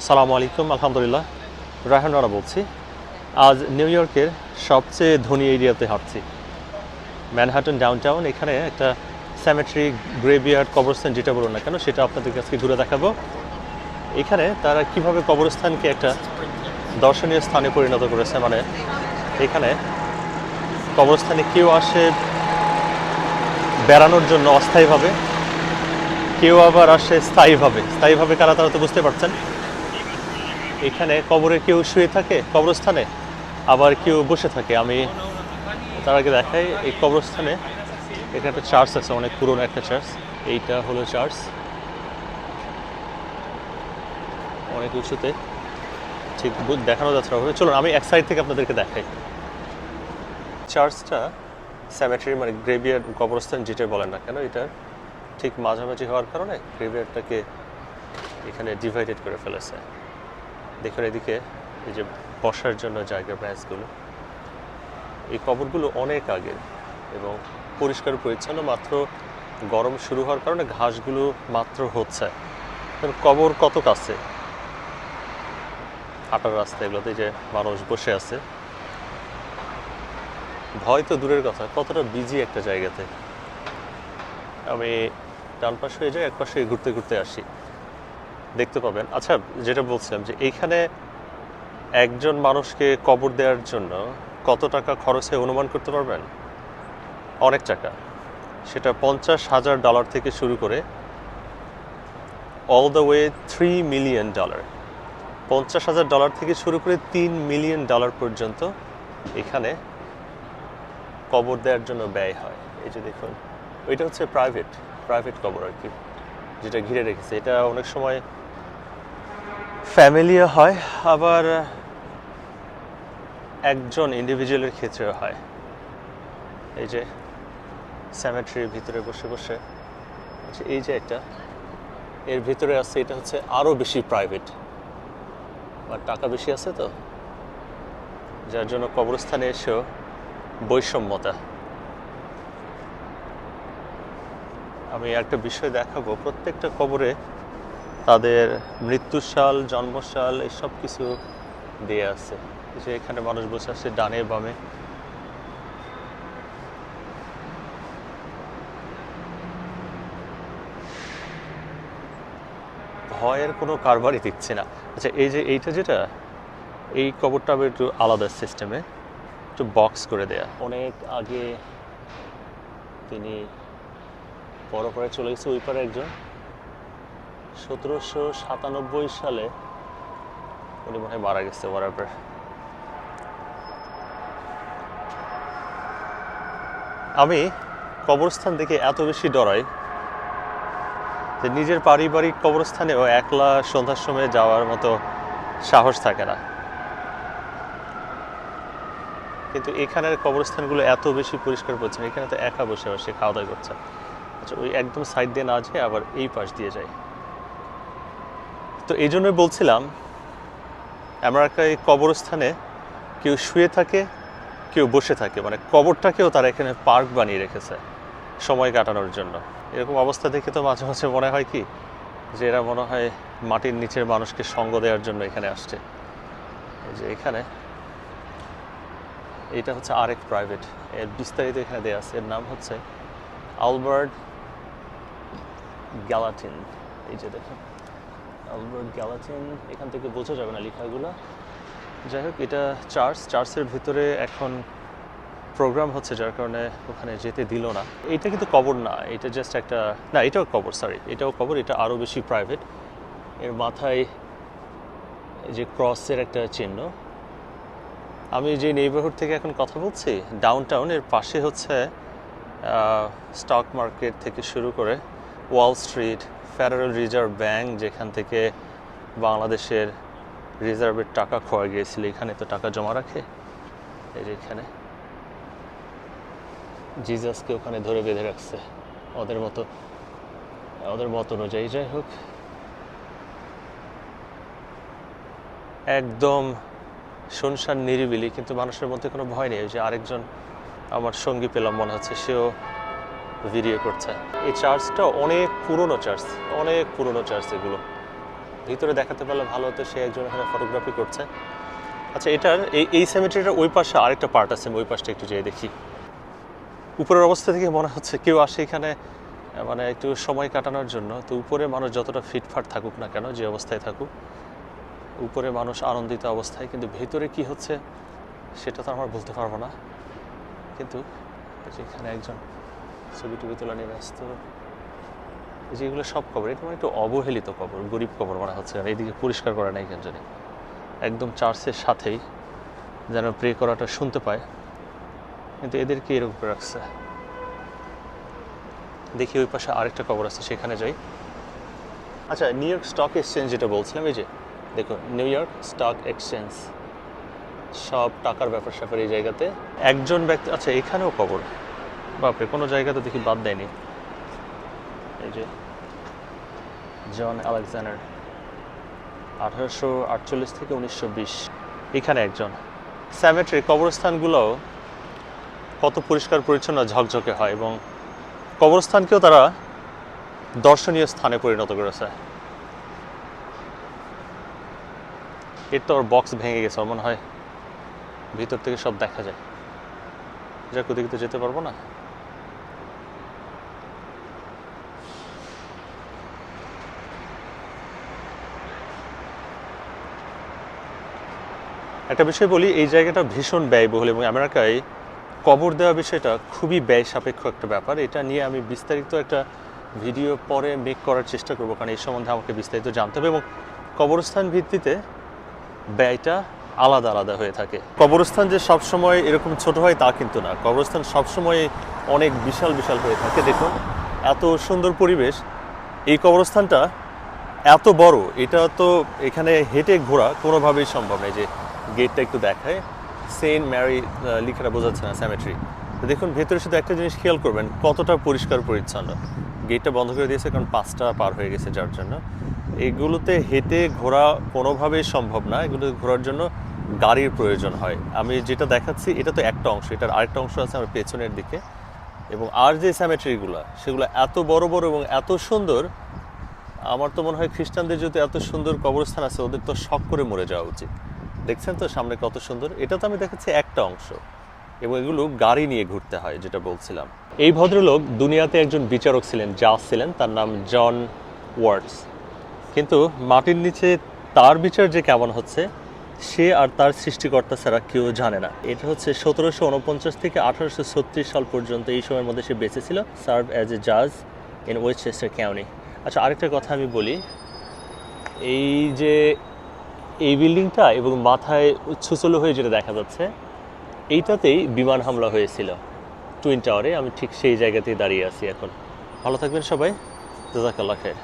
আসসালামু আলাইকুম, আলহামদুলিল্লাহ। রায়হান রানা বলছি। আজ নিউ ইয়র্কের সবচেয়ে ধনী এরিয়াতে হাঁটছি। ম্যানহাটন ডাউনটাউন, এখানে একটা স্যামেট্রি গ্রেভিয়ার্ড কবরস্থান যেটা বলুন না কেন, সেটা আপনাদের কাছে ঘুরে দেখাবো। এখানে তারা কীভাবে কবরস্থানকে একটা দর্শনীয় স্থানে পরিণত করেছে মানে এখানে কবরস্থানে কেউ আসে বেড়ানোর জন্য অস্থায়ীভাবে, কেউ আবার আসে স্থায়ীভাবে। স্থায়ীভাবে কারা, তারা তো বুঝতে পারছেন। এখানে কবরে কেউ শুয়ে থাকে? কবরস্থানে? আবার কেউ বসে থাকে? আমি তার আগে দেখাই, এই কবরস্থানে এখানে একটা চার্চ আছে, অনেক পুরনো একটা চার্চ এইটা হলো চার্চ অনেক উঁচুতে। ঠিক দেখানো না ওভাবে। চলুন, আমি এক সাইড থেকে আপনাদেরকে দেখাই। চার্চটা স্যামেট্রি মানে গ্রেভিয়ার কবরস্থান যেটা বলেন না কেন এটা ঠিক মাঝামাঝি হওয়ার কারণে গ্রেভিয়ারটাকে এখানে ডিভাইডেড করে ফেলেছে। দেখুন এদিকে, এই যে বসার জন্য জায়গা ব্যাচগুলো এই কবরগুলো অনেক আগের এবং পরিষ্কার পরিচ্ছন্ন, মাত্র গরম শুরু হওয়ার কারণে ঘাসগুলো মাত্র হচ্ছে। কবর কত কাছে? হাঁটার রাস্তা এগুলোতে যে মানুষ বসে আছে। ভয় তো দূরের কথা, কতটা বিজি একটা জায়গাতে। আমি ডান পাশ হয়ে যাই, এক পাশে ঘুরতে ঘুরতে আসি। দেখতে পাবেন। আচ্ছা যেটা বলছিলাম যে এইখানে একজন মানুষকে কবর দেওয়ার জন্য কত টাকা খরচে অনুমান করতে পারবেন? অনেক টাকা। সেটা পঞ্চাশ হাজার ডলার থেকে শুরু করে all the way three million dollar পঞ্চাশ হাজার ডলার থেকে শুরু করে তিন মিলিয়ন ডলার পর্যন্ত এখানে কবর দেওয়ার জন্য ব্যয় হয়। এই যে দেখুন ওইটা হচ্ছে প্রাইভেট প্রাইভেট কবর আর কি, যেটা ঘিরে রেখেছে। এটা অনেক সময় ফ্যামিলিও হয়, আবার একজন ইন্ডিভিজুয়ালের ক্ষেত্রেও হয়। এই যে স্যামেট্রির ভিতরে বসে বসে আচ্ছা এই যে একটা, এর ভিতরে আছে, এটা হচ্ছে আরও বেশি প্রাইভেট আর টাকা বেশি আছে তো? যার জন্য কবরস্থানে এসেও বৈষম্যতা। আমি একটা বিষয় দেখাবো, প্রত্যেকটা কবরে তাদের মৃত্যুসাল জন্মসাল এসব কিছু দিয়ে আছে। যে এখানে মানুষ বসে আছে ডানে বামে। ভয়ের কোনো কারবারই দিচ্ছে না। আচ্ছা এই যে এইটা যেটা, এই কবরটা আবার একটু আলাদা সিস্টেমে একটু বক্স করে দেয়া। অনেক আগে তিনি বড় করে চলে গেছে, ওই পারে একজন। সতেরোশো সাতানব্বই সালে উনি মনে হয় মারা গেছে বরাবর আমি কবরস্থান দেখে এত বেশি ডরাই যে নিজের পারিবারিক কবরস্থানেও একলা সন্ধ্যার সময় যাওয়ার মতো সাহস থাকে না। কিন্তু এখানের কবরস্থানগুলো এত বেশি পরিষ্কার পরিচ্ছন্ন এখানে তো একা বসে বসে খাওয়া দাওয়া করছে। আচ্ছা ওই একদম সাইড দিয়ে না যেয়ে আবার এই পাশ দিয়ে যায় তো এই জন্যই বলছিলাম, আমেরিকায় কবরস্থানে কেউ শুয়ে থাকে, কেউ বসে থাকে। মানে কবরটাকেও তারা এখানে পার্ক বানিয়ে রেখেছে সময় কাটানোর জন্য। এরকম অবস্থা দেখে তো মাঝে মাঝে মনে হয় কি, যে এরা মনে হয় মাটির নিচের মানুষকে সঙ্গ দেওয়ার জন্য এখানে আসছে। এই যে এখানে, এটা হচ্ছে আরেক প্রাইভেট। এর বিস্তারিত এখানে দেওয়া আছে। এর নাম হচ্ছে আলবার্ট গ্যালাটিন। এই যে দেখুন। আলবার্ট এখান থেকে বোঝা যাবে না লেখাগুলো। যাই হোক, এটা চার্চ। চার্চের ভিতরে এখন প্রোগ্রাম হচ্ছে, যার কারণে ওখানে যেতে দিল না। এটা কিন্তু কবর না, এটা জাস্ট একটা, না, এটাও কবর সরি এটাও কবর, এটা আরও বেশি প্রাইভেট এর মাথায় যে ক্রসের একটা চিহ্ন। আমি যে নেইবারহুড থেকে এখন কথা বলছি ডাউন টাউনের পাশে হচ্ছে স্টক মার্কেট থেকে শুরু করে Wall Street Federal Reserve bank যেখান থেকে বাংলাদেশের রিজার্ভের টাকা খোয়া গিয়েছিল, এখানে তো টাকা জমা রাখে? এই যে এখানে। জিজাসকে ওখানে ধরে বেঁধে রাখছে। ওদের মতো, ওদের মত অনুযায়ী যাই হোক। একদম শুনশান নিরিবিলি, কিন্তু মানুষের মধ্যে কোনো ভয় নেই। ওই যে আরেকজন আমার সঙ্গী পেলাম, মনে হচ্ছে সেও ভিডিও করছে। এই চার্চটা অনেক পুরনো চার্চ অনেক পুরনো চার্চ এগুলো। ভিতরে দেখাতে পারলে ভালো হতো, সে একজন এখানে ফটোগ্রাফি করছে। আচ্ছা এটার এই এই সেমেট্রিটার ওই পাশে আরেকটা পার্ট আছে ওই পাশটা একটু যেয়ে দেখি। উপরের অবস্থা থেকে মনে হচ্ছে কেউ আসে এখানে মানে একটু সময় কাটানোর জন্য। তো উপরে মানুষ যতটা ফিটফাট থাকুক না কেন, যে অবস্থায় থাকুক, উপরে মানুষ আনন্দিত অবস্থায়। কিন্তু ভেতরে কি হচ্ছে, সেটা তো আমরা বলতে পারব না। কিন্তু এখানে একজন ছবি টবি তোলা নিয়ে ব্যস্ত। এই যে এগুলো সব কবর, এটা মানে একটু অবহেলিত কবর, গরিব কবর মনে হচ্ছে আর এইদিকে পরিষ্কার করা নাই কেন জানি। একদম চার্চের সাথেই যেন প্রে করাটা শুনতে পায়। কিন্তু এদেরকে এরকম করে রাখছে। দেখি ওই পাশে আরেকটা কবর আছে, সেখানে যাই। আচ্ছা নিউ ইয়র্ক স্টক এক্সচেঞ্জ যেটা বলছিলাম, এই যে দেখো নিউ ইয়র্ক স্টক এক্সচেঞ্জ সব টাকার ব্যাপার স্যাপার এই জায়গাতে। একজন ব্যক্তি আচ্ছা এখানেও কবর? বাপরে, কোনো জায়গাতে দেখি বাদ দেয়নি। এই যে, জন আলেকজান্ডার, আঠারোশো আটচল্লিশ থেকে উনিশশো বিশ। এখানে একজন। স্যামেট্রি, কবরস্থানগুলো কত পরিষ্কার, পরিচ্ছন্ন, ঝকঝকে হয় এবং কবরস্থানকেও তারা দর্শনীয় স্থানে পরিণত করেছে। এর তো ওর বক্স ভেঙে গেছে মনে হয় ভিতর থেকে সব দেখা যায়। যাক, ওদিকে তো যেতে পারব না। একটা বিষয় বলি, এই জায়গাটা ভীষণ ব্যয়বহুল এবং আমেরিকায় কবর দেওয়া বিষয়টা খুবই ব্যয় সাপেক্ষ একটা ব্যাপার। এটা নিয়ে আমি বিস্তারিত একটা ভিডিও পরে মেক করার চেষ্টা করব, কারণ এই সম্বন্ধে আমাকে বিস্তারিত জানতে হবে এবং কবরস্থান ভিত্তিতে ব্যয়টা আলাদা আলাদা হয়ে থাকে। কবরস্থান যে সবসময় এরকম ছোট হয় তা কিন্তু না। কবরস্থান সবসময় অনেক বিশাল বিশাল হয়ে থাকে। দেখুন, এত সুন্দর পরিবেশ, এই কবরস্থানটা এত বড়, এটা তো এখানে হেঁটে ঘোরা কোনোভাবেই সম্ভব নয় যে গেটটা একটু দেখায়। সেন্ট ম্যারি লিখাটা বোঝাচ্ছে না স্যামেট্রি দেখুন, ভেতরে শুধু একটা জিনিস খেয়াল করবেন, কতটা পরিষ্কার পরিচ্ছন্ন। গেটটা বন্ধ করে দিয়েছে কারণ পাঁচটা পার হয়ে গেছে যার জন্য। এগুলোতে হেঁটে ঘোরা কোনোভাবেই সম্ভব না, এগুলো ঘোরার জন্য গাড়ির প্রয়োজন হয়। আমি যেটা দেখাচ্ছি, এটা তো একটা অংশ, এটার আরেকটা অংশ আছে আমার পেছনের দিকে। এবং আর যে স্যামেট্রিগুলো সেগুলো এত বড় বড় এবং এত সুন্দর, আমার তো মনে হয় খ্রিস্টানদের যদি এত সুন্দর কবরস্থান আছে, ওদের তো শখ করে মরে যাওয়া উচিত। দেখছেন তো সামনে কত সুন্দর? এটা তো আমি দেখাচ্ছি একটা অংশ। এবং এগুলো গাড়ি নিয়ে ঘুরতে হয়, যেটা বলছিলাম। এই ভদ্রলোক দুনিয়াতে একজন বিচারক ছিলেন, জাজ ছিলেন, তার নাম জন ওয়ার্ডস কিন্তু মাটির নিচে তার বিচার যে কেমন হচ্ছে, সে আর তার সৃষ্টিকর্তা ছাড়া কেউ জানে না। এটা হচ্ছে সতেরোশো উনপঞ্চাশ থেকে আঠারোশো ছত্রিশ সাল পর্যন্ত এই সময়ের মধ্যে সে বেঁচে ছিল সার্ভ অ্যাজ এ জাজ ইন ওয়েস্টচেস্টার কাউনি আচ্ছা আরেকটা কথা আমি বলি। এই যে এই বিল্ডিংটা এবং মাথায় ছুচলো হয়ে যেটা দেখা যাচ্ছে, এইটাতেই বিমান হামলা হয়েছিল। টুইন টাওয়ারে আমি ঠিক সেই জায়গাতেই দাঁড়িয়ে আছি এখন। ভালো থাকবেন সবাই। জাজাকাল্লা খের